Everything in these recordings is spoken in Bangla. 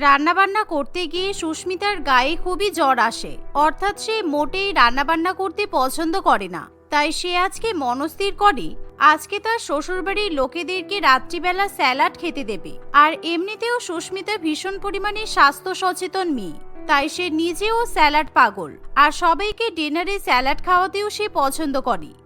রান্নাবান্না করতে গিয়ে সুস্মিতার গায়ে খুবই জ্বর আসে। অর্থাৎ সে মোটেই রান্নাবান্না করতে পছন্দ করে না। তাই সে আজকে মনস্থির করে, আজকে তার শ্বশুরবাড়ির লোকেদেরকে রাত্রিবেলা স্যালাড খেতে দেবে। আর এমনিতেও সুস্মিতা ভীষণ পরিমাণে স্বাস্থ্য সচেতন মেয়ে। তাই সে নিজেও স্যালাড পাগল। আর সবাইকে ডিনারে স্যালাড খাওয়াতেও সে পছন্দ করে।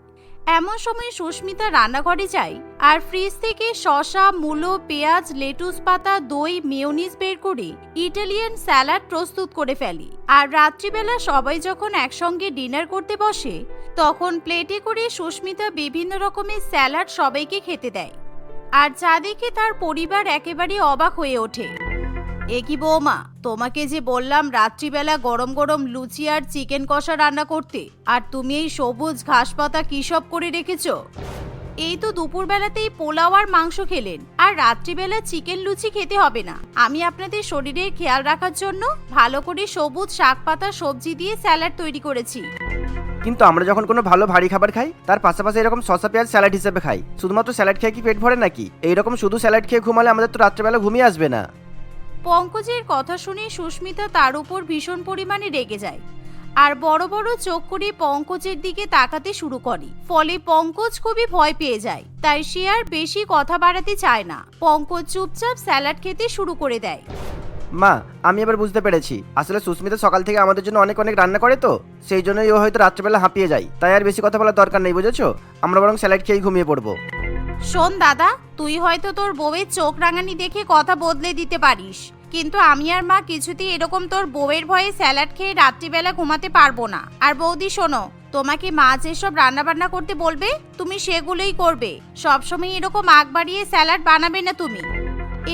এমন সময় সুস্মিতা রান্নাঘরে যায় আর ফ্রিজ থেকে শশা মূলো, পেঁয়াজ লেটুস পাতা, দই মেয়নিজ বের করে ইটালিয়ান স্যালাড প্রস্তুত করে ফেলি। আর রাত্রিবেলা সবাই যখন একসঙ্গে ডিনার করতে বসে, তখন প্লেটে করে সুস্মিতা বিভিন্ন রকমের স্যালাড সবাইকে খেতে দেয়। আর যা দেখে তার পরিবার একেবারে অবাক হয়ে ওঠে। এ কি বৌমা, তোমাকে যে বললাম রাত্রিবেলা গরম গরম লুচি আর চিকেন কষা রান্না করতে, আর তুমি এই সবুজ ঘাস পাতা কি সব করে রেখেছো? এই তো দুপুরবেলাতেই পোলাও আর মাংস খেলেন। আর রাত্রিবেলা চিকেন লুচি খেতে হবে না। আমি আপনাদের শরীরের খেয়াল রাখার জন্য ভালো করে সবুজ শাক পাতা সবজি দিয়ে স্যালাড তৈরি করেছি। কিন্তু আমরা যখন কোনো ভালো ভারী খাবার খাই তার পাশাপাশি এরকম শসা পেঁয়াজ স্যালাড হিসেবে খাই। শুধুমাত্র স্যালাড খেয়ে কি পেট ভরে নাকি? এইরকম শুধু স্যালাড খেয়ে ঘুমালে আমাদের তো রাত্রেবেলা ঘুমিয়ে আসবে না। পঙ্কজের কথা শুনে সুস্মিতা তার উপর ভীষণ পরিমাণে রেগে যায়। আর বড় বড় চোখ করে পঙ্কজের দিকে তাকাতে শুরু করে। ফলে পঙ্কজ খুবই ভয় পেয়ে যায় তাই সে আর বেশি কথা বাড়াতে চায় না। পঙ্কজ চুপচাপ স্যালাড খেতে শুরু করে দেয়। মা আমি এবার বুঝতে পেরেছি। আসলে সুস্মিতা সকাল থেকে আমাদের জন্য অনেক অনেক রান্না করে তো সেই জন্যই ও হয়তো রাত্রেবেলা হাঁপিয়ে যায়। তাই আর বেশি কথা বলার দরকার নেই বুঝেছ? আমরা বরং স্যালাড খেয়েই ঘুমিয়ে পড়ব। শোন দাদা তুই হয়তো তোর বউয়ের চোখ রাঙানি দেখে কথা বদলে দিতে পারিস। কিন্তু আমি আর মা কিছুতেই এরকম তোর বউয়ের ভয়ে স্যালাড খেয়ে রাত্রিবেলা ঘুমাতে পারব না। আর বৌদি, শোনো, তোমাকে মা যেসব রান্না বান্না করতে বলবে, তুমি সেগুলোই করবে। সবসময় এরকম আগ বাড়িয়ে স্যালাড বানাবে না তুমি।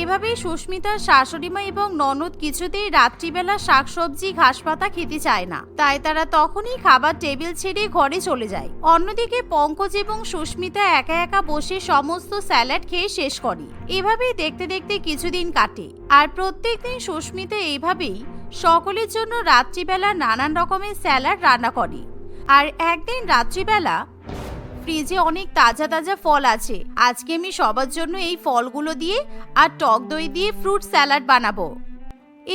এভাবেই সুস্মিতার শাশুড়িমা এবং ননদ কিছুতেই রাত্রিবেলা শাকসবজি, ঘাসপাতা খেতে চায় না। তাই তারা তখনই খাবার টেবিল ছেড়ে ঘরে চলে যায়। অন্যদিকে পঙ্কজ এবং সুস্মিতা একা একা বসে সমস্ত স্যালাড খেয়ে শেষ করে। এভাবেই দেখতে দেখতে কিছুদিন কাটে। আর প্রত্যেকদিন সুস্মিতা এইভাবেই সকলের জন্য রাত্রিবেলা নানান রকমের স্যালাড রান্না করে। আর একদিন রাত্রিবেলা ফ্রিজে অনেক তাজা তাজা ফল আছে। আজকে আমি সবার জন্য এই ফলগুলো দিয়ে আর টক দই দিয়ে ফ্রুট স্যালাড বানাবো।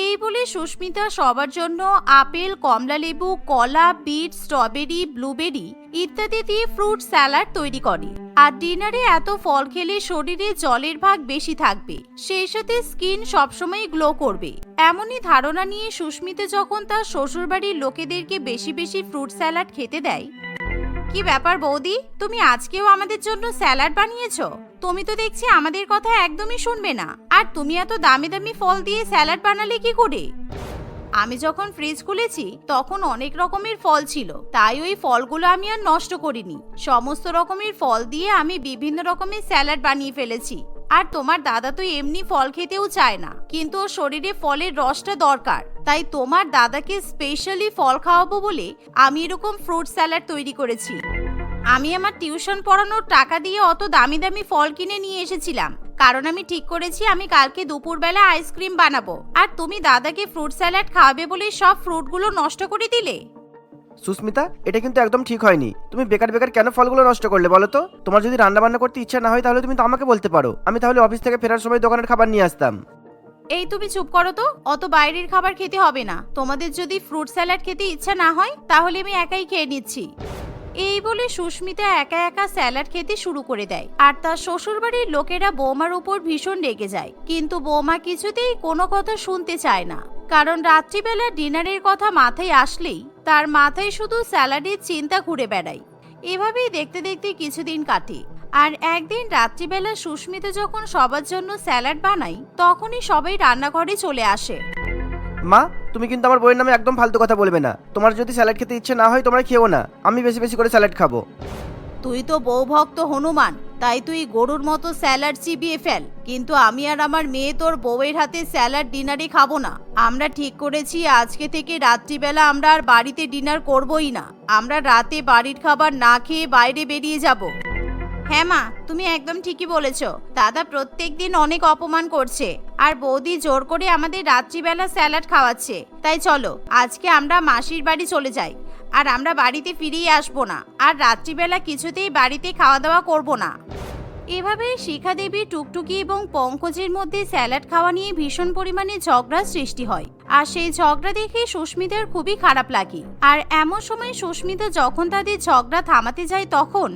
এই বলে সুস্মিতা সবার জন্য আপেল, কমলা লেবু, কলা, বিট, স্ট্রবেরি, ব্লুবেরি ইত্যাদি দিয়ে ফ্রুট স্যালাড তৈরি করে। আর ডিনারে এত ফল খেলে শরীরে জলের ভাগ বেশি থাকবে, সেই সাথে স্কিন সবসময় গ্লো করবে। এমনই ধারণা নিয়ে সুস্মিতা যখন তার শ্বশুরবাড়ির লোকেদেরকে বেশি বেশি ফ্রুট স্যালাড খেতে দেয় কি ব্যাপার বৌদি? তুমি আজকেও আমাদের জন্য স্যালাড বানিয়েছো? তুমি তো দেখছি আমাদের কথা একদমই শুনবে না। আর তুমি এত দামি দামি ফল দিয়ে স্যালাড বানালে কি করে? আমি যখন ফ্রিজ খুলেছি, তখন অনেক রকমের ফল ছিল। তাই ওই ফলগুলো আমি আর নষ্ট করিনি। সমস্ত রকমের ফল দিয়ে আমি বিভিন্ন রকমের স্যালাড বানিয়ে ফেলেছি। আর তোমার দাদা তো এমনি ফল খেতেও চায় না, কিন্তু ওর শরীরে ফলের রসটা দরকার। তাই তোমার দাদাকে স্পেশালি ফল খাওয়াবো বলে আমি এরকম ফ্রুট স্যালাড তৈরি করেছি। আমি আমার টিউশন পড়ানোর টাকা দিয়ে অত দামি দামি ফল কিনে নিয়ে এসেছিলাম। কারণ আমি ঠিক করেছি আমি কালকে দুপুরবেলা আইসক্রিম বানাবো। আর তুমি দাদাকে ফ্রুট স্যালাড খাওয়াবে বলে সব ফ্রুটগুলো নষ্ট করে দিলে? সুস্মিতা, এটা কিন্তু একদম ঠিক হয়নি। তুমি বেকার বেকার কেন ফলগুলো নষ্ট করলে বলো তো? তোমার যদি রান্না বান্না করতে ইচ্ছা না হয় তাহলে তুমি তো আমাকে বলতে পারো। আমি তাহলে অফিস থেকে ফেরার সময় দোকানের খাবার নিয়ে আসতাম। এই তুমি চুপ করো তো। অত বাইরের খাবার খেতে হবে না। তোমাদের যদি ফ্রুট স্যালাড খেতে ইচ্ছা না হয়, তাহলে আমি একাই খেয়ে নিচ্ছি। এই বলে সুস্মিতা একা একা স্যালাড খেতে শুরু করে দেয়। আর তার শ্বশুরবাড়ির লোকেরা বৌমার উপর ভীষণ রেগে যায়। কিন্তু বৌমা কিছুতেই কোনো কথা শুনতে চায় না। কারণ রাত্রিবেলা ডিনারের কথা মাথায় আসলেই তার মাথায় শুধু স্যালাডের চিন্তা ঘুরে বেড়ায়। এভাবেই দেখতে দেখতে কিছুদিন কাটে। আর একদিন রাত্রিবেলা সুস্মিতা যখন সবার জন্য স্যালাড বানাই তখনই সবাই রান্নাঘরে চলে আসে। মা, তুমি কিন্তু আমার বইয়ের নামে একদম ফালতু কথা বলবে না। তোমার যদি স্যালাড খেতে ইচ্ছে না হয়, তোমরা খেও না। আমি বেশি বেশি করে স্যালাড খাব। তুই তো বউভক্ত হনুমান, তাই তুই গরুর মতো স্যালাড চিবিয়ে ফেল। কিন্তু আমি আর আমার মেয়ে তোর বউয়ের হাতে স্যালাড ডিনারে খাব না। আমরা ঠিক করেছি, আজকে থেকে রাত্রিবেলা আমরা আর বাড়িতে ডিনার করবই না। আমরা রাতে বাড়ির খাবার না খেয়ে বাইরে বেরিয়ে যাব। হ্যাঁ মা, তুমি একদম ঠিকই বলেছ। দাদা প্রত্যেকদিন অনেক অপমান করছে। আর বৌদি জোর করে আমাদের রাত্রিবেলা স্যালাড খাওয়াচ্ছে। তাই চলো, আজকে আমরা মাসির বাড়ি চলে যাই। আর আমরা বাড়িতে ফিরিয়ে আসব না। আর রাত্রিবেলা কিছুতেই বাড়িতে খাওয়া দাওয়া করব না। এভাবে শিখা দেবী টুকটুকি এবং পঙ্কজের মধ্যে স্যালাড খাওয়া নিয়ে ভীষণ পরিমাণে ঝগড়ার সৃষ্টি হয়। আর সেই ঝগড়া দেখে সুস্মিতার খুবই খারাপ লাগে। আর এমন সময় সুস্মিতা যখন তাদের ঝগড়া থামাতে যায় তখন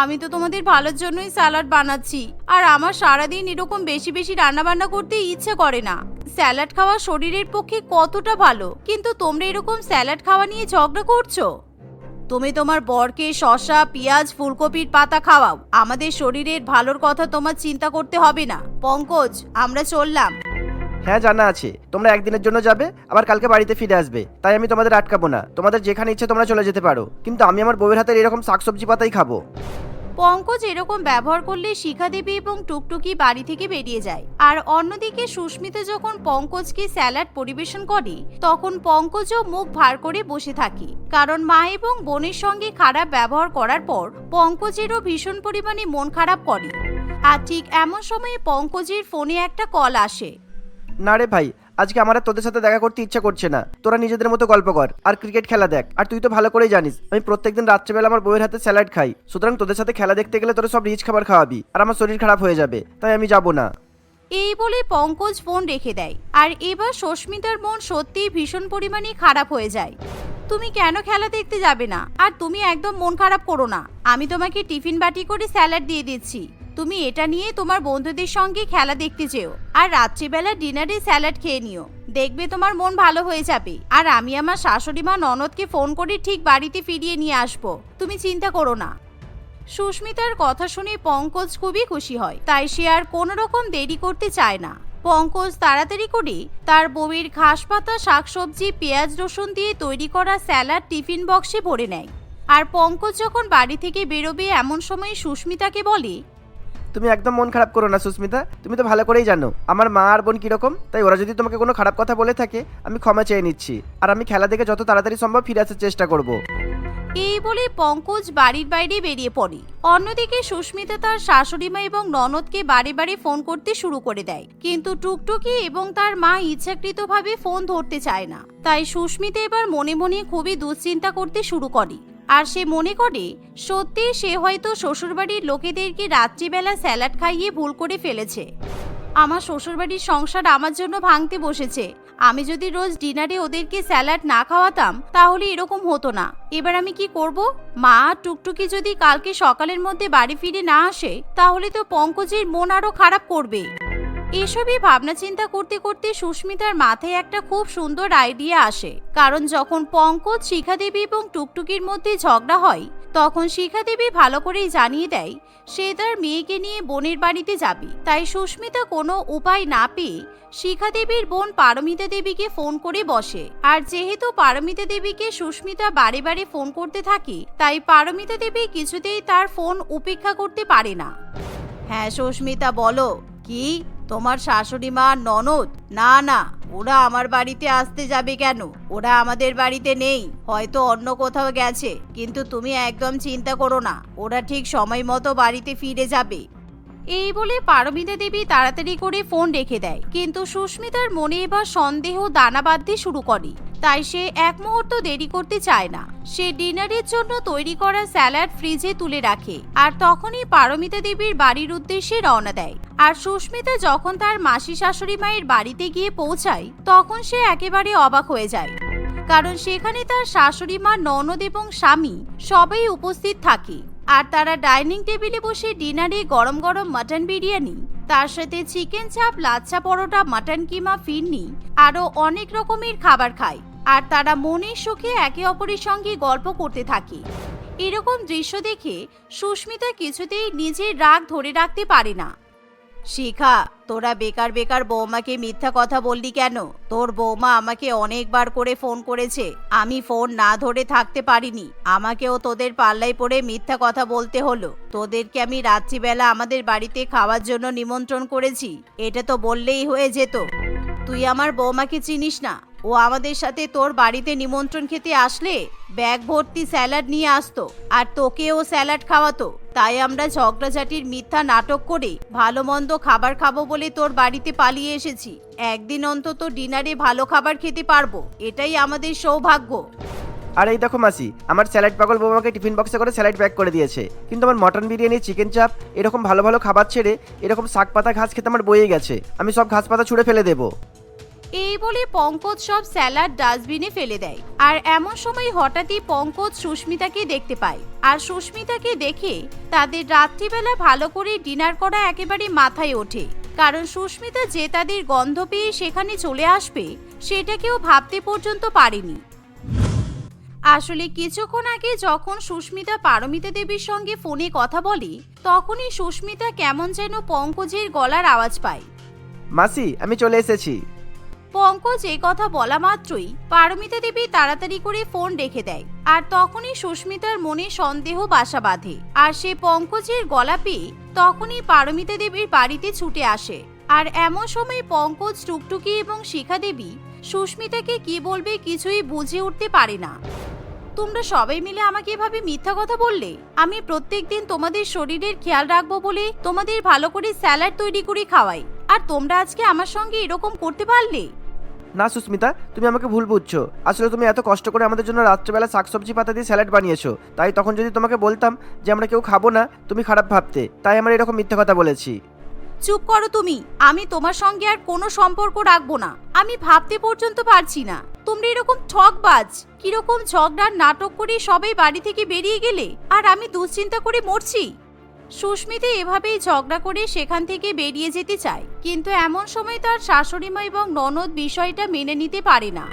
আমি তো তোমাদের ভালোর জন্যই স্যালাড বানাচ্ছি। আর আমার সারাদিন এরকম বেশি বেশি রান্না বান্না করতে ইচ্ছে করে না। স্যালাড খাওয়া শরীরের পক্ষে কতটা ভালো? কিন্তু তোমরা এরকম স্যালাড খাওয়া নিয়ে ঝগড়া করছ? তুমি তোমার বরকে শশা পেঁয়াজ, ফুলকপির পাতা খাওয়াও। আমাদের শরীরের ভালোর কথা তোমার চিন্তা করতে হবে না। পঙ্কজ, আমরা চললাম। হ্যাঁ জানা আছে। তোমরা একদিনের জন্য যাবে, আবার কালকে বাড়িতে ফিরে আসবে। তাই আমি তোমাদের আটকাবো না। তোমাদের যেখানে ইচ্ছে তোমরা চলে যেতে পারো। কিন্তু আমি আমার বউয়ের হাতের এরকম শাকসবজি পাতাই খাব। পঙ্কজ এরকম ব্যবহার করলে শিখা দেবী এবং টুকটুকি বাড়ি থেকে বেরিয়ে যায়। আর অন্যদিকে সুস্মিতা যখন পঙ্কজকে স্যালাড পরিবেশন করে, তখন পঙ্কজও মুখ ভার করে বসে থাকে। কারণ মা এবং বোনের সঙ্গে খারাপ ব্যবহার করার পর পঙ্কজেরও ভীষণ পরিমাণে মন খারাপ করে। আর ঠিক এমন সময়ে পঙ্কজের ফোনে একটা কল আসে। না রে ভাই, আজকে আমার আর তোদের সাথে দেখা করতে ইচ্ছা করছে না। তোরা নিজেদের মতো গল্প কর, আর ক্রিকেট খেলা দেখ। আর তুই তো ভালো করেই জানিস, আমি প্রত্যেকদিন রাত্রেবেলা আমার বউয়ের হাতে স্যালাড খাই। সুতরাং তোদের সাথে খেলা দেখতে গেলে তোরা সব রিচ খাবার খাওয়াবি, আর আমার শরীর খারাপ হয়ে যাবে, তাই আমি যাব না। এই বলে পঙ্কজ ফোন রেখে দেয়, আর এবার সস্মিতার মন সত্যিই ভীষণ পরিমাণে খারাপ হয়ে যায়। তুমি কেন খেলা দেখতে যাবে না? আর তুমি একদম মন খারাপ করো না। আমি তোমাকে টিফিন বাটি করে স্যালাড দিয়ে দিচ্ছি। তুমি এটা নিয়ে তোমার বন্ধুদের সঙ্গে খেলা দেখতে যেও। আর রাত্রিবেলা ডিনারে স্যালাড খেয়ে নিও। দেখবে তোমার মন ভালো হয়ে যাবে। আর আমি আমার শাশুড়ি মা ননদকে ফোন করে ঠিক বাড়িতে ফিরিয়ে নিয়ে আসব। তুমি চিন্তা করো না। সুস্মিতার কথা শুনে পঙ্কজ খুবই খুশি হয়। তাই সে আর কোনো রকম দেরি করতে চায় না। পঙ্কজ তাড়াতাড়ি করে তার বউয়ের ঘাস পাতা শাকসবজি, পেঁয়াজ রসুন দিয়ে তৈরি করা স্যালাড টিফিন বক্সে ভরে নেয়। আর পঙ্কজ যখন বাড়ি থেকে বেরোবে এমন সময় সুস্মিতাকে বলে তুমি একদম মন খারাপ করো না, সুস্মিতা। তুমি তো ভালো করেই জানো, আমার মা আর বোন কীরকম, তাই ওরা যদি তোমাকে কোনো খারাপ কথা বলে থাকে, আমি ক্ষমা চেয়ে নিচ্ছি। আর আমি খেলা দেখে যত তাড়াতাড়ি সম্ভব ফিরে আসার চেষ্টা করব। এই বলে পঙ্কজ বাড়ির বাইরে বেরিয়ে পড়ে। অন্যদিকে সুস্মিতা তার শাশুড়ি মা এবং ননদকে বারে বারে ফোন করতে শুরু করে দেয়। কিন্তু টুকটুকি এবং তার মা ইচ্ছাকৃতভাবে ফোন ধরতে চায় না। তাই সুস্মিতা এবার মনে মনে খুবই দুশ্চিন্তা করতে শুরু করে। আর সে মনে করে সত্যি সে হয়তো শ্বশুরবাড়ির লোকেদেরকে রাত্রিবেলা স্যালাড খাইয়ে ভুল করে ফেলেছে। আমার শ্বশুরবাড়ির সংসার আমার জন্য ভাঙতে বসেছে। আমি যদি রোজ ডিনারে ওদেরকে স্যালাড না খাওয়াতাম, তাহলে এরকম হতো না। এবার আমি কি করব? মা টুকটুকি যদি কালকে সকালের মধ্যে বাড়ি ফিরে না আসে, তাহলে তো পঙ্কজের মন আরও খারাপ করবে। এসবই ভাবনা চিন্তা করতে করতে সুস্মিতার মাথায় একটা খুব সুন্দর আইডিয়া আসে। কারণ যখন পঙ্কজ শিখা দেবী এবং টুকটুকির মধ্যে ঝগড়া হয়, তখন শিখা দেবী ভালো করেই জানিয়ে দেয়, সে তার মেয়েকে নিয়ে বোনের বাড়িতে যাবে। তাই সুস্মিতা কোনো উপায় না পেয়ে শিখা দেবীর বোন পারমিতা দেবীকে ফোন করে বসে। আর যেহেতু পারমিতা দেবীকে সুস্মিতা বারে বারে ফোন করতে থাকে, তাই পারমিতা দেবী কিছুতেই তার ফোন উপেক্ষা করতে পারে না। হ্যাঁ সুস্মিতা, বলো। কি? তোমার শাশুড়ি মা ননদ? না না, ওরা আমার বাড়িতে আসতে যাবে কেন? ওরা আমাদের বাড়িতে নেই, হয়তো অন্য কোথাও গেছে, কিন্তু তুমি একদম চিন্তা করো না, ওরা ঠিক সময় মতো বাড়িতে ফিরে যাবে। এই বলে পারমিতা দেবী তাড়াতাড়ি করে ফোন রেখে দেয়। কিন্তু সুস্মিতার মনে এবার সন্দেহ দানা বাঁধতে শুরু করে। তাই সে এক মুহূর্ত দেরি করতে চায় না। সে ডিনারের জন্য তৈরি করা স্যালাড ফ্রিজে তুলে রাখে আর তখনই পারমিতা দেবীর বাড়ির উদ্দেশ্যে রওনা দেয়। আর সুস্মিতা যখন তার মাসি শাশুড়ি মায়ের বাড়িতে গিয়ে পৌঁছায়, তখন সে একেবারে অবাক হয়ে যায়। কারণ সেখানে তার শাশুড়ি মা, ননদ এবং স্বামী সবাই উপস্থিত থাকে। আর তারা ডাইনিং টেবিলে বসে ডিনারে গরম গরম মাটন বিরিয়ানি, তার সাথে চিকেন চাপ, লাচ্ছা পরোটা, মাটন কিমা, ফিরনি আরও অনেক রকমের খাবার খায়। আর তারা মনের সুখে একে অপরের সঙ্গে গল্প করতে থাকে। এরকম দৃশ্য দেখে সুস্মিতা কিছুতেই নিজের রাগ ধরে রাখতে পারে না। শিখা, তোরা বেকার বেকার বৌমাকে মিথ্যা কথা বললি কেন? তোর বৌমা আমাকে অনেকবার করে ফোন করেছে। আমি ফোন না ধরে থাকতে পারিনি। আমাকেও তোদের পাল্লায় পড়ে মিথ্যা কথা বলতে হলো। তোদেরকে আমি রাত্রিবেলা আমাদের বাড়িতে খাওয়ার জন্য নিমন্ত্রণ করেছি। এটা তো বললেই হয়ে যেত। তুই আমার বৌমাকে চিনিস না। ও আমাদের সাথে তোর বাড়িতে নিমন্ত্রণ খেতে আসলে ব্যাগ ভর্তি স্যালাড নিয়ে আসতো, আর তোকেও স্যালাড খাওয়াতো। তাই আমরা ঝগড়াঝাটির মিথ্যা নাটক করে ভালো মন্দ খাবার খাব বলে তোর বাড়িতে পালিয়ে এসেছি। একদিন অন্তত ডিনারে ভালো খাবার খেতে পারব, এটাই আমাদের সৌভাগ্য। আর এই দেখো মাসি, আমার স্যালাড পাগল বউ আমাকে টিফিন বক্সে করে স্যালাড প্যাক করে দিয়েছে। কিন্তু আমার মটন বিরিয়ানি, চিকেন চাপ, এরকম ভালো ভালো খাবার ছেড়ে এরকম শাক পাতা ঘাস খেতে আমার বয়ে গেছে। আমি সব ঘাস পাতা ছুঁড়ে ফেলে দেবো। এই বলে পঙ্কজ সব স্যালাড ডাস্টবিনে ফেলে দেয়। আর এমন সময় হঠাৎই পঙ্কজ সুস্মিতাকে দেখতে পায়। আর সুস্মিতাকে দেখে তাদের রাত্রিবেলা ভালো করে ডিনার করা একেবারে মাথায় ওঠে। কারণ সুস্মিতা যে তাদের গন্ধ পেয়ে সেখানে চলে আসবে সেটা কেউ ভাবতে পর্যন্ত পারেনি। আসলে কিছুক্ষণ আগে যখন সুস্মিতা পারমিতা দেবীর সঙ্গে ফোনে কথা বলে, তখনই সুস্মিতা কেমন যেন পঙ্কজের গলার আওয়াজ পায়। মাসি, আমি চলে এসেছি। পঙ্কজ এই কথা বলা মাত্রই পারমিতা দেবী তাড়াতাড়ি করে ফোন রেখে দেয়, আর তখনই সুস্মিতার মনে সন্দেহ বাসা বাঁধে। আর সে পঙ্কজের গলা পেয়ে তখনই পারমিতা দেবীর বাড়িতে ছুটে আসে। আর এমন সময় পঙ্কজ টুকটুকি এবং শিখা দেবী সুস্মিতাকে কি বলবে কিছুই বুঝে উঠতে পারে না। তোমরা সবাই মিলে আমাকে এভাবে মিথ্যা কথা বললে? আমি প্রত্যেক দিন তোমাদের শরীরের খেয়াল রাখব বলে তোমাদের ভালো করে স্যালাড তৈরি করে খাওয়াই। আর তোমরা আজকে আমার সঙ্গে এরকম করতে পারলে? না, সুস্মিতা, তুমি আমাকে ভুল বুঝছ। আসলে তুমি এত কষ্ট করে আমাদের জন্য রাত্রেবেলা শাকসবজি পাতা দিয়ে স্যালাড বানিয়েছো। তাই তখন যদি তোমাকে বলতাম যে আমরা কেউ খাব না, তুমি খারাপ ভাবতে। তাই আমরা এরকম মিথ্যে কথা বলেছি। চুপ করো তুমি। আমি তোমার সঙ্গে আর কোনো সম্পর্ক রাখব না। আমি ভাবতে পর্যন্ত পারছি না। তোমরা এরকম ঠকবাজ কীরকম ঝগড়ার নাটক করে সবাই বাড়ি থেকে বেরিয়ে গেলে? আর আমি দুশ্চিন্তা করে মরছি? সুস্মিতা এভাবেই ঝগড়া করে সেখান থেকে বেরিয়ে যেতে চায়, কিন্তু এমন সময় তার শাশুড়িমা এবং ননদ বিষয়টা মেনে নিতে পারে না।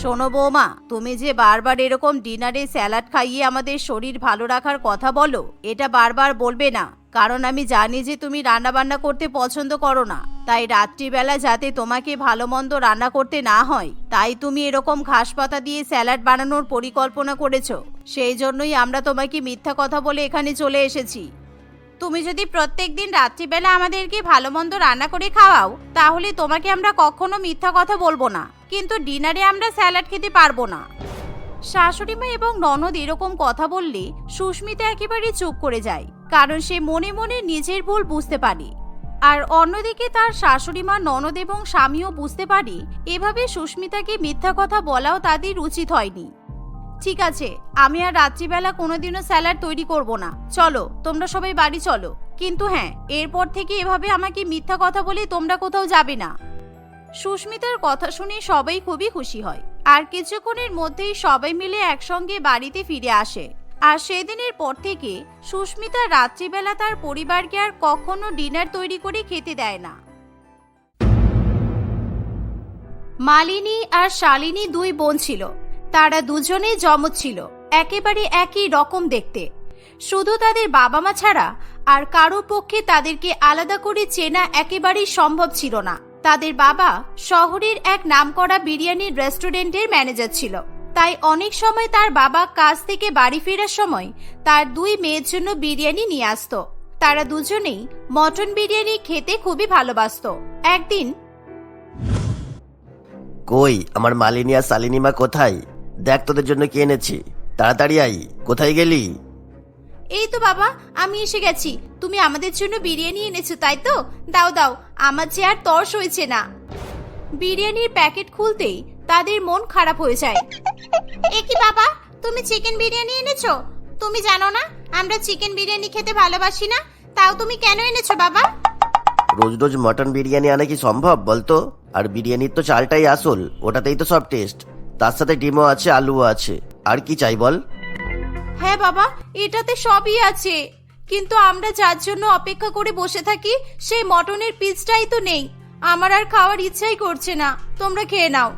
শোনো বৌমা, তুমি যে বারবার এরকম ডিনারে স্যালাড খাইয়ে আমাদের শরীর ভালো রাখার কথা বলো, এটা বারবার বলবে না। কারণ আমি জানি যে তুমি রান্না বান্না করতে পছন্দ করো না। তাই রাত্রিবেলা যাতে তোমাকে ভালো মন্দ রান্না করতে না হয়, তাই তুমি এরকম ঘাস পাতা দিয়ে স্যালাড বানানোর পরিকল্পনা করেছ। সেই জন্যই আমরা তোমাকে মিথ্যা কথা বলে এখানে চলে এসেছি। তুমি যদি প্রত্যেক দিন রাত্রিবেলা আমাদেরকে ভালো মন্দ রান্না করে খাওয়াও, তাহলে তোমাকে আমরা কখনো মিথ্যা কথা বলব না। কিন্তু ডিনারে আমরা স্যালাড খেতে পারব না। শাশুড়িমা এবং ননদ এরকম কথা বললে সুস্মিতা একেবারে চুপ করে যায়, কারণ সে মনে মনে নিজের ভুল বুঝতে পারে। আর অন্যদিকে তার শাশুড়িমা, ননদ এবং স্বামীও বুঝতে পারে, এভাবে সুস্মিতাকে মিথ্যা কথা বলাও তাদের উচিত হয়নি। ঠিক আছে, আমি আর রাত্রিবেলা কোনোদিনও স্যালাড তৈরি করব না। চলো, তোমরা সবাই বাড়ি চলো। কিন্তু হ্যাঁ এরপর থেকে এভাবে আমাকে মিথ্যা কথা বলে তোমরা কোথাও যাবে না। সুস্মিতার কথা শুনে সবাই খুবই খুশি হয়। আর কিছুক্ষণের মধ্যেই সবাই মিলে একসঙ্গে বাড়িতে ফিরে আসে। আর সেদিনের পর থেকে সুস্মিতা রাত্রিবেলা তার পরিবারকে আর কখনো ডিনার তৈরি করে খেতে দেয় না। মালিনী আর শালিনী দুই বোন ছিল। তারা দুজনেই জমজ ছিল। একেবারে একই রকম দেখতে। শুধু তাদের বাবা মা ছাড়া আর কারও পক্ষে তাদেরকে আলাদা করে চেনা একেবারেই সম্ভব ছিল না। তাদের বাবা শহরের এক নামকরা বিরিয়ানির রেস্টুরেন্টের ম্যানেজার ছিল। তাই অনেক সময় তার বাবা কাজ থেকে বাড়ি ফেরার সময় তার দুই মেয়ের জন্য বিরিয়ানি নিয়ে আসতো। তারা দুজনেই মটন বিরিয়ানি খেতে খুবই ভালোবাসতো। একদিন কই? আমার মালিনী আর কোথায়? দেখ তোদের জন্য কি এনেছি। তাড়াতাড়ি আই কোথায় গেলি? এই তো বাবা আমি এসে গেছি। তুমি আমাদের জন্য বিরিয়ানি এনেছো তাই তো? দাও দাও আমার যে আর তর্স হয়েছে না। বিরিয়ানির প্যাকেট খুলতেই তাদের মন খারাপ হয়ে যায়। এ কি বাবা তুমি চিকেন বিরিয়ানি এনেছো? তুমি জানো না আমরা চিকেন বিরিয়ানি খেতে ভালোবাসি না তাও তুমি কেন এনেছো বাবা? রোজ রোজ মটন বিরিয়ানি আনা কি সম্ভব বলতো? আর বিরিয়ানির তো চালটাই আসল ওটাতেই তো সব টেস্ট তার সাথে ডিমও আছে, আলুও আছে। আর কি চাই বল? হ্যাঁ বাবা, এটাতে সবই আছে। কিন্তু আমরা যার জন্য অপেক্ষা করে বসে থাকি, সেই মটনের পিসটাই তো নেই। আমার আর খাওয়ার ইচ্ছাই করছে না। তোমরা খেয়ে নাও।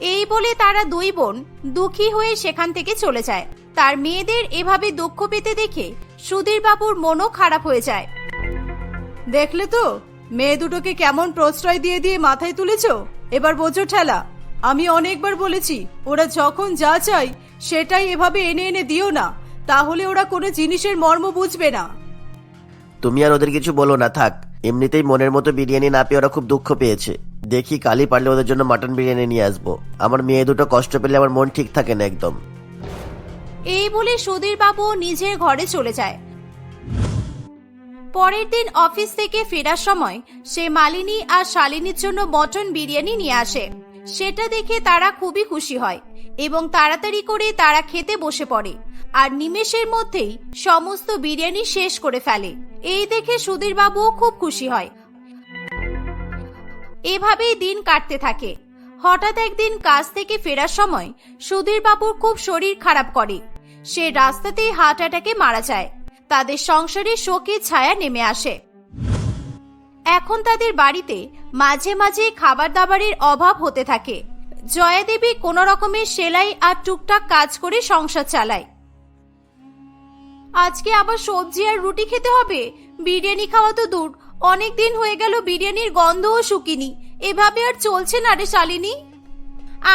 এই বলে তারা দুই বোন দুঃখী হয়ে সেখান থেকে চলে যায়। তার মেয়েদের এভাবে দুঃখ পেতে দেখে সুধীর বাবুর মনও খারাপ হয়ে যায়। দেখলে তো, মেয়ে দুটোকে কেমন প্রশ্রয় দিয়ে দিয়ে মাথায় তুলেছো? এবার বোঝো ঠেলা। আমি অনেকবার বলেছি ওরা যখন যা চাই সেটাই এভাবে এনে এনে দিও না তাহলে ওরা কোনো জিনিসের মর্ম বুঝবে না। তুমি আর ওদের কিছু বলো না থাক। এমনিতেই মনের মতো বিরিয়ানি না পেয়ে ওরা খুব দুঃখ পেয়েছে। দেখি কালই পারলে ওদের জন্য মাটন বিরিয়ানি নিয়ে আসব। আমার মেয়ে দুটো কষ্ট পেলে আমার মন ঠিক থাকে না একদম। এই বলে সুধীর বাবু নিজের ঘরে চলে যায়। পরের দিন অফিস থেকে ফেরার সময় সে মালিনী আর শালিনীর জন্য মটন বিরিয়ানি নিয়ে আসে। সেটা দেখে তারা খুবই খুশি হয় এবং তাড়াতাড়ি করে তারা খেতে বসে পড়ে। আর নিমেষের মধ্যেই সমস্ত বিরিয়ানি শেষ করে ফেলে। এই দেখে সুধীর বাবুও খুব খুশি হয়। এভাবেই দিন কাটতে থাকে। হঠাৎ একদিন কাজ থেকে ফেরার সময় সুধীর বাবুর খুব শরীর খারাপ করে। সে রাস্তাতেই হার্ট অ্যাটাকে মারা যায়। তাদের সংসারে শোকের ছায়া নেমে আসে। এখন তাদের বাড়িতে মাঝে মাঝে খাবার দাবারের অভাব হতে থাকে। জয়া দেবী কোনো রকমের সেলাই আর টুকটাক কাজ করে সংসার চালায়। আজকে আবার সবজি আর রুটি খেতে হবে? বিরিয়ানি খাওয়া তো দূর। অনেক দিন হয়ে গেল বিরিয়ানির গন্ধও শুকিনি। এভাবে আর চলছে না রে শালিনী।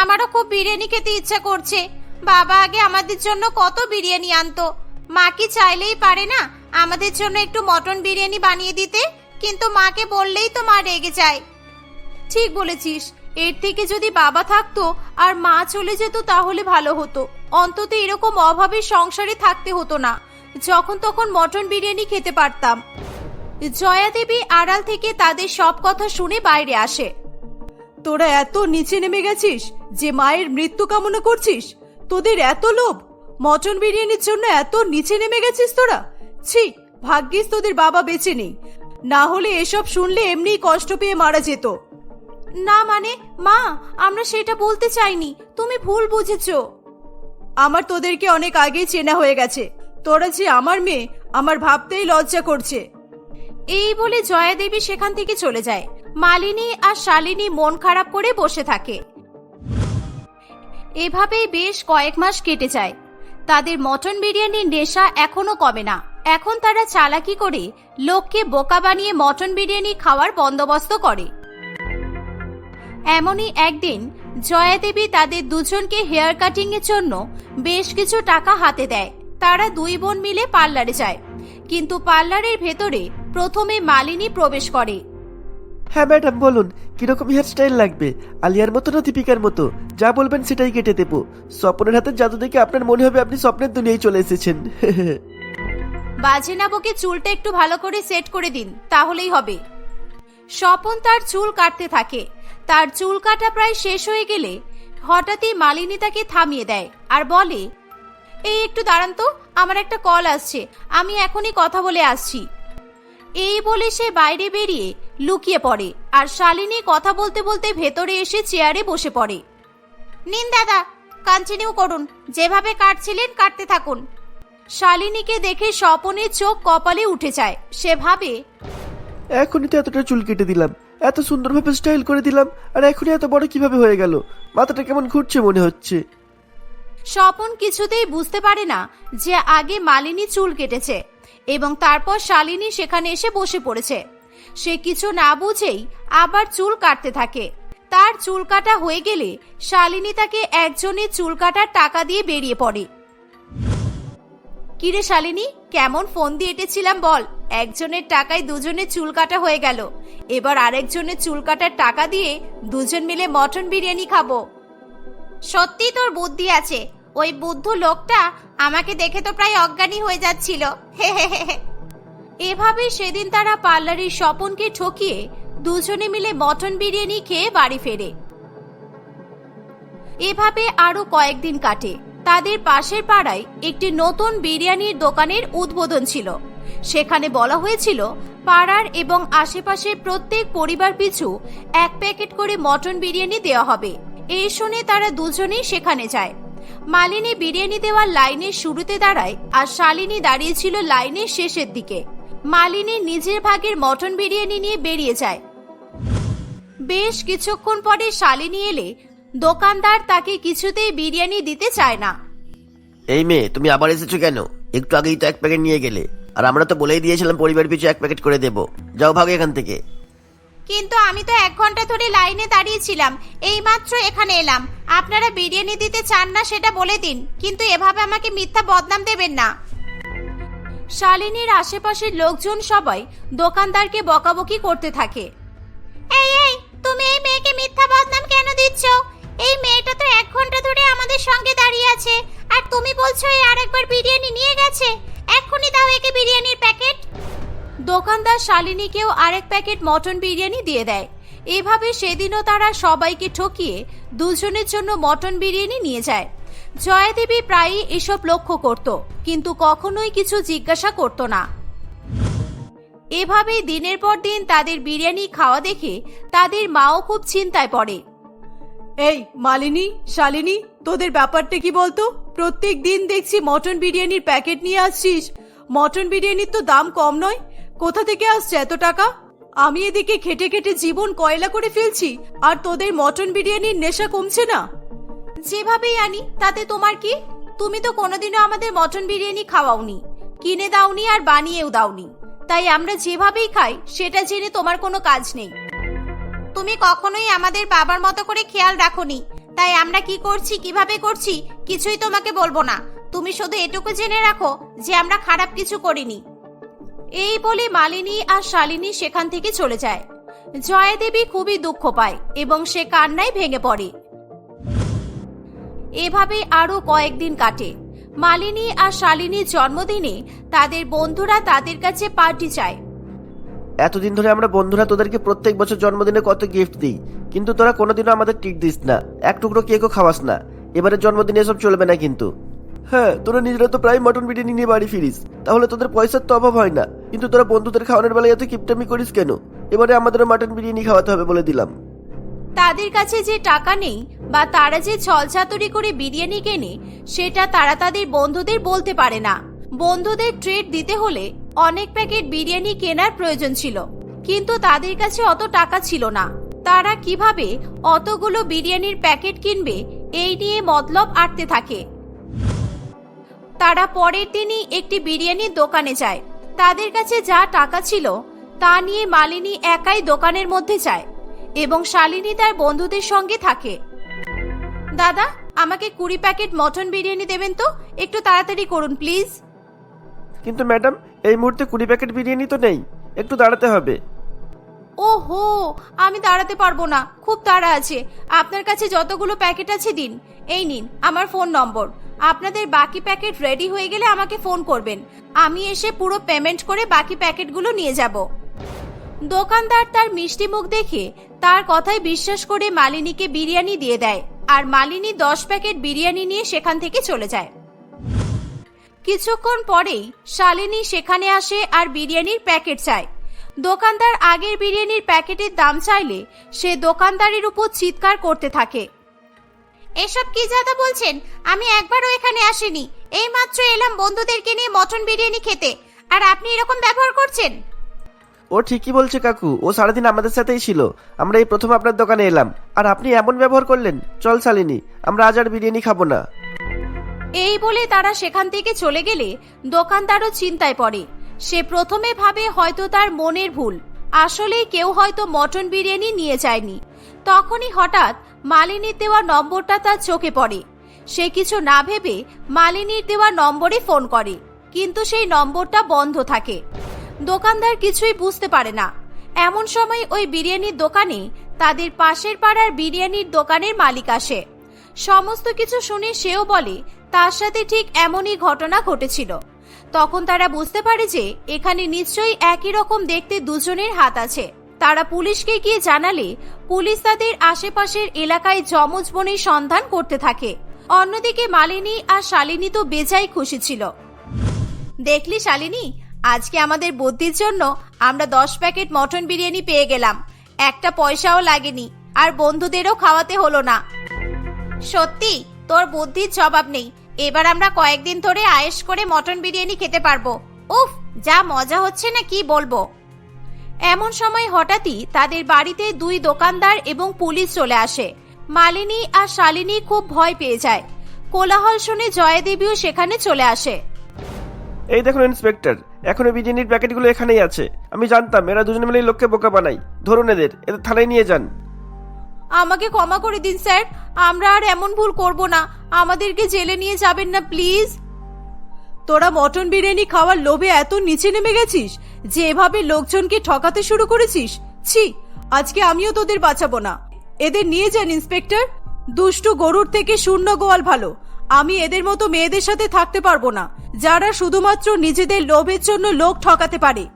আমারও খুব বিরিয়ানি খেতে ইচ্ছা করছে। বাবা আগে আমাদের জন্য কত বিরিয়ানি আনতো। মা কি চাইলেই পারে না আমাদের জন্য একটু মটন বিরিয়ানি বানিয়ে দিতে? কিন্তু মাকে বললেই তো মা রেগে যায়। ঠিক বলেছিস, এর থেকে যদি বাবা থাকতো আর মা চলে যেত তাহলে ভালো হতো। অন্তত এরকম অভাবের সংসারে থাকতে হতো না। যখন তখন মটন বিরিয়ানি খেতে পারতাম। জয়া দেবী আড়াল থেকে তাদের সব কথা শুনে বাইরে আসে। তোরা এত নিচে নেমে গেছিস যে মায়ের মৃত্যু কামনা করছিস? তোদের এত লোভ? মটন বিরিয়ানির জন্য এত নিচে নেমে গেছিস তোরা? ছি, ভাগ্যিস তোদের বাবা বেঁচে নেই। না হলে এসব শুনলে এমনিই কষ্ট পেয়ে মারা যেত। না মানে মা, আমরা সেটা বলতে চাইনি। তুমি ভুল বুঝেছ। আমার তোদেরকে অনেক আগেই চেনা হয়ে গেছে। তোরা যে আমার মেয়ে, আমার ভাবতেই লজ্জা করছে। এই বলে জয়া দেবী সেখান থেকে চলে যায়। মালিনী আর শালিনী মন খারাপ করে বসে থাকে। এভাবেই বেশ কয়েক মাস কেটে যায়। তাদের মটন বিরিয়ানির নেশা এখনও কমে না। এখন তারা চালাকি করে লোককে বোকা বানিয়ে মটন বিরিয়ানি খাওয়ার বন্দোবস্ত করে। এমনই একদিন জয়া দেবী তাদের দুজনকে হেয়ার কাটিং এর জন্য বেশ কিছু টাকা হাতে দেয়। তারা দুই বোন মিলে পার্লারে যায়, কিন্তু পার্লারের ভেতরে প্রথমে মালিনী প্রবেশ করে। হ্যাঁ ম্যাডাম, বলুন, কীরকম হেয়ার স্টাইল লাগবে? আলিয়ার মতো না দীপিকার মতো? যা বলবেন সেটাই কেটে দেবো। স্বপ্নের হাতে জাদু দেখে আপনার মনে হবে আপনি স্বপ্নের দুনিয়ায় চলে এসেছেন। বাজে নাবকে চুলটা একটু ভালো করে সেট করে দিন, তাহলেই হবে। স্বপন তার চুল কাটতে থাকে। তার চুল কাটা প্রায় শেষ হয়ে গেলে হঠাৎই মালিনী তাকে থামিয়ে দেয় আর বলে, এই একটু দাঁড়ান তো, আমার একটা কল আসছে, আমি এখনই কথা বলে আসছি। এই বলে সে বাইরে বেরিয়ে লুকিয়ে পড়ে আর শালিনী কথা বলতে বলতে ভেতরে এসে চেয়ারে বসে পড়ে। নিন দাদা, কন্টিনিউ করুন, যেভাবে কাটছিলেন কাটতে থাকুন। শালিনীকে দেখে স্বপনের চোখ কপালে উঠে যায়। সে ভাবে এখনই তো এতটা চুল কেটে দিলাম। এত সুন্দরভাবে স্টাইল করে দিলাম। আর এখনই এত বড় কীভাবে হয়ে গেল? মাথাটা কেমন ঘুরছে মনে হচ্ছে। স্বপন কিছুতেই বুঝতে পারে না যে আগে মালিনী চুল কেটেছে এবং তারপর শালিনী সেখানে এসে বসে পড়েছে। সে কিছু না বুঝেই আবার চুল কাটতে থাকে। তার চুল কাটা হয়ে গেলে শালিনী তাকে একজনের চুল কাটার টাকা দিয়ে বেরিয়ে পড়ে। কিরে শালিনী, কেমন ফোন দিয়ে এটেছিলাম বল। একজনের টাকায় দুজনের চুল কাটা হয়ে গেল। এবার আরেকজনের চুল কাটার টাকা দিয়ে দুজন মিলে মটন বিরিয়ানি খাব। সত্যি তোর বুদ্ধি আছে। ওই বুদ্ধ লোকটা আমাকে দেখে তো প্রায় অজ্ঞানী হয়ে যাচ্ছিল। এভাবে সেদিন তারা পার্লারের স্বপনকে ঠকিয়ে দুজনে মিলে মটন বিরিয়ানি খেয়ে বাড়ি ফেরে। এভাবে আরও কয়েকদিন কাটে। তাদের পাশের পাড়ায় একটি নতুন বিরিয়ানির দোকানের উদ্বোধন ছিল। সেখানে বলা হয়েছিল, পাড়ার এবং আশেপাশের প্রত্যেক পরিবার পিছু এক প্যাকেট করে মটন বিরিয়ানি দেওয়া হবে। এই শুনে তারা দুজনেই সেখানে যায়। মালিনী বিরিয়ানি দেওয়ার লাইনের শুরুতে দাঁড়ায় আর শালিনী দাঁড়িয়েছিল লাইনের শেষের দিকে। মালিনী নিজের ভাগের মটন বিরিয়ানি নিয়ে বেরিয়ে যায়। বেশ কিছুক্ষণ পরে শালিনী এলে দোকানদার তাকে কিছুতেই বিরিয়ানি দিতে চায় না। এই মেয়ে তুমি আবার এসেছ কেন? একটু আগেই তো এক প্যাকেট নিয়ে গেলে। আর আমরা তো বলেই দিয়েছিলাম পরিবার পিছু এক প্যাকেট করে দেবো। যাও ভাগে এখান থেকে। কিন্তু আমি তো এক ঘণ্টা ধরে লাইনে দাঁড়িয়েছিলাম। এইমাত্র এখানে এলাম। আপনারা বিরিয়ানি দিতে চান না সেটা বলে দিন। কিন্তু এভাবে আমাকে মিথ্যা বদনাম দেবেন না। শালিনীর আশেপাশের লোকজন সবাই দোকানদারকে বকাবকি করতে থাকে। এই এই তুমি এই মেয়েকে মিথ্যা বদনাম কেন দিচ্ছ? শালিনীকেও আরেক প্যাকেট মটন বিরিয়ানি দিয়ে দেয়। এভাবে সেদিনও তারা সবাইকে ঠকিয়ে দুজনের জন্য মটন বিরিয়ানি নিয়ে যায়। জয়াদেবী প্রায়ই এসব লক্ষ্য করত, কিন্তু কখনোই কিছু জিজ্ঞাসা করত না। এভাবেই দিনের পর দিন তাদের বিরিয়ানি খাওয়া দেখে তাদের মাও খুব চিন্তায় পড়ে। এই, মালিনী, শালিনী, তোদের ব্যাপারটা কি বলতো? প্রত্যেক দিন দেখছি মটন বিরিয়ানির প্যাকেট নিয়ে আসছিস। মটন বিরিয়ানির তো দাম কম নয় কোথা থেকে আসছে এত টাকা? আমি এদিকে খেটে খেটে জীবন কয়লা করে ফেলছি, আর তোদের মটন বিরিয়ানির নেশা কমছে না? যেভাবেই আনি, তাতে তোমার কি? তুমি তো কোনোদিনও আমাদের মটন বিরিয়ানি খাওয়াওনি। কিনে দাওনি আর বানিয়েও দাওনি। তাই আমরা যেভাবেই খাই, সেটা জেনে তোমার কোনো কাজ নেই। তুমি কখনোই আমাদের বাবার মতো করে খেয়াল রাখোনি। তাই আমরা কি করছি, কীভাবে করছি, কিছুই তোমাকে বলব না। তুমি শুধু এটুকু জেনে রাখো যে আমরা খারাপ কিছু করিনি। এই বলে মালিনী আর শালিনী সেখান থেকে চলে যায়। জয়াদেবী খুবই দুঃখ পায় এবং সে কান্নায় ভেঙে পড়ে। এভাবে আরও কয়েকদিন কাটে। মালিনী আর শালিনীর জন্মদিনে তাদের বন্ধুরা তাদের কাছে পার্টি চায়। এতদিন ধরে আমরা বন্ধুরা তোদেরকে প্রত্যেক বছর জন্মদিনে কত গিফট দিই, কিন্তু তোরা কোনোদিনও আমাদের টিক দিস না। এক টুকরো কেকও খাওয়াস না। এবারে জন্মদিনে এসব চলবে না কিন্তু। হ্যাঁ তোরা নিজেরা তো প্রায় মটন বিরিয়ানি নিয়ে বাড়ি ফিরিস। তাহলে তোদের পয়সার তো অভাব হয় না। কিন্তু তোরা বন্ধুদের খাওয়ানোর বেলায় এত কিপটামি করিস কেন? এবারে আমাদেরও মটন বিরিয়ানি খাওয়াতে হবে বলে দিলাম। তাদের কাছে যে টাকা নেই বা তারা যে ছলচাতুরি করে বিরিয়ানি কেনে, সেটা তারা তাদের বন্ধুদের বলতে পারে না। বন্ধুদের ট্রিট দিতে হলে অনেক প্যাকেট বিরিয়ানি কেনার প্রয়োজন ছিল। কিন্তু তাদের কাছে অত টাকা ছিল না। তারা কীভাবে অতগুলো বিরিয়ানির প্যাকেট কিনবে, এই নিয়ে মতলব আটতে থাকে। তারা পরের দিনই একটি বিরিয়ানির দোকানে যায়। তাদের কাছে যা টাকা ছিল, তা নিয়ে মালিনী একাই দোকানের মধ্যে যায় এবং শালিনী তার বন্ধুদের সঙ্গে থাকে। দাদা, আমাকে কুড়ি প্যাকেট মটন বিরিয়ানি দেবেন তো? একটু তাড়াতাড়ি করুন, প্লিজ। কিন্তু ম্যাডাম, এই মুহূর্তে কুড়ি প্যাকেট বিরিয়ানি তো নেই। একটু দাঁড়াতে হবে। ও হো আমি দাঁড়াতে পারব না। খুব তাড়া আছে। আপনার কাছে যতগুলো প্যাকেট আছে দিন। এই নিন, আমার ফোন নম্বর। আপনাদের বাকি প্যাকেট রেডি হয়ে গেলে আমাকে ফোন করবেন। আমি এসে পুরো পেমেন্ট করে বাকি প্যাকেটগুলো নিয়ে যাব। দোকানদার তার মিষ্টি মুখ দেখে তার কথায় বিশ্বাস করে মালিনীকে বিরিয়ানি দিয়ে দেয় আর মালিনী দশ প্যাকেট বিরিয়ানি নিয়ে সেখান থেকে চলে যায়। কিছুক্ষণ পরেই শালিনী সেখানে আসে আর বিরিয়ানির প্যাকেট চায়। দোকানদার আগের বিরিয়ানির প্যাকেটের দাম চাইলে সে দোকানদারের উপর চিৎকার করতে থাকে। এসব কি যাতা বলছেন? আমি একবারও এখানে আসিনি। এই মাত্র এলাম বন্ধুদেরকে নিয়ে মটন বিরিয়ানি খেতে। আর আপনি এরকম ব্যবহার করছেন? ও ঠিকই বলছে কাকু। ও সারাদিন আমাদের সাথেই ছিল। আমরা এই প্রথম আপনার দোকানে এলাম। আর আপনি এমন ব্যবহার করলেন? চল শালিনী আমরা আজ আর বিরিয়ানি খাব না। এই বলে তারা সেখান থেকে চলে গেলে দোকানদারও চিন্তায় পড়ে। সে প্রথমে ভাবে হয়তো তার মনের ভুল। আসলে কেউ হয়তো মটন বিরিয়ানি নিয়ে যায়নি। তখনই হঠাৎ মালিনীর দেওয়া নম্বরটা তার চোখে পড়ে। সে কিছু না ভেবে মালিনীর দেওয়া নম্বরে ফোন করে, কিন্তু সেই নম্বরটা বন্ধ থাকে। দোকানদার কিছুই বুঝতে পারে না। এমন সময় ওই বিরিয়ানির দোকানে তাদের পাশের পাড়ার বিরিয়ানির দোকানের মালিক আসে। সমস্ত কিছু শুনে সেও বলে, তার সাথে ঠিক এমনই ঘটনা ঘটেছিল। তখন তারা বুঝতে পারে যে এখানে নিশ্চয়ই একই রকম দেখতে দুজনের হাত আছে। তারা পুলিশকে গিয়ে জানালে পুলিশ তাদের আশেপাশের এলাকায় যমজ বোনের সন্ধান করতে থাকে। অন্যদিকে মালিনী আর শালিনী তো বেজায় খুশি ছিল। দেখলি শালিনী, আজকে আমাদের বুদ্ধির জন্য আমরা দশ প্যাকেট মটন বিরিয়ানি পেয়ে গেলাম। একটা পয়সাও লাগেনি, আর বন্ধুদেরও খাওয়াতে হলো না। সত্যি, তোর বুদ্ধির জবাব নেই। এবার আমরা কয়েকদিন ধরে আয়েশ করে মটন বিরিয়ানি খেতে পারব। উফ, যা মজা হচ্ছে না কি বলব? এমন সময় হঠাৎই তাদের বাড়িতে দুই দোকানদার এবং পুলিশ চলে আসে। মালিনী আর শালিনী খুব ভয় পেয়ে যায়। কোলাহল শুনে জয়দেবীও সেখানে চলে আসে। এই দেখুন ইন্সপেক্টর, এখনও বিরিয়ানির প্যাকেটগুলো এখানেই আছে। আমি জানতাম এরা দুজনে মিলে লোককে বোকা বানাই ধরুন এদের এদের থানায় নিয়ে যান। আমাকে ক্ষমা করে দিন, স্যার। আমরা আর এমন ভুল করব না। আমাদেরকে জেলে নিয়ে যাবেন না, প্লিজ। তোরা মটন বিরিয়ানি খাওয়ার লোভে এত নিচে নেমে গেছিস? যে এভাবে লোকজনকে ঠকাতে শুরু করেছিস? ছি, আজকে আমিও তোদের বাঁচাবো না। এদের নিয়ে যান, ইন্সপেক্টর। দুষ্টু গরুর থেকে শূন্য গোয়াল ভালো। আমি এদের মতো মেয়েদের সাথে থাকতে পারব না। যারা শুধুমাত্র নিজেদের লোভের জন্য লোক ঠকাতে পারে।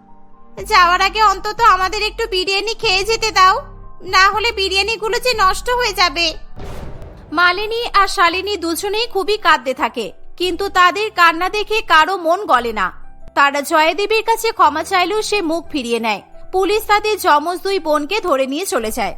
যাওয়ার আগে অন্তত আমাদের একটু বিরিয়ানি খেয়ে যেতে দাও। না হলে বিরিয়ানিগুলো যে নষ্ট হয়ে যাবে। মালিনী আর শালিনী দুজনেই খুবই কাঁদতে থাকে, কিন্তু তাদের কান্না দেখে কারও মন গলে না। তারা জয়দেবীর কাছে ক্ষমা চাইলেও সে মুখ ফিরিয়ে নেয়। পুলিশ তাদের যমজ দুই বোনকে ধরে নিয়ে চলে যায়।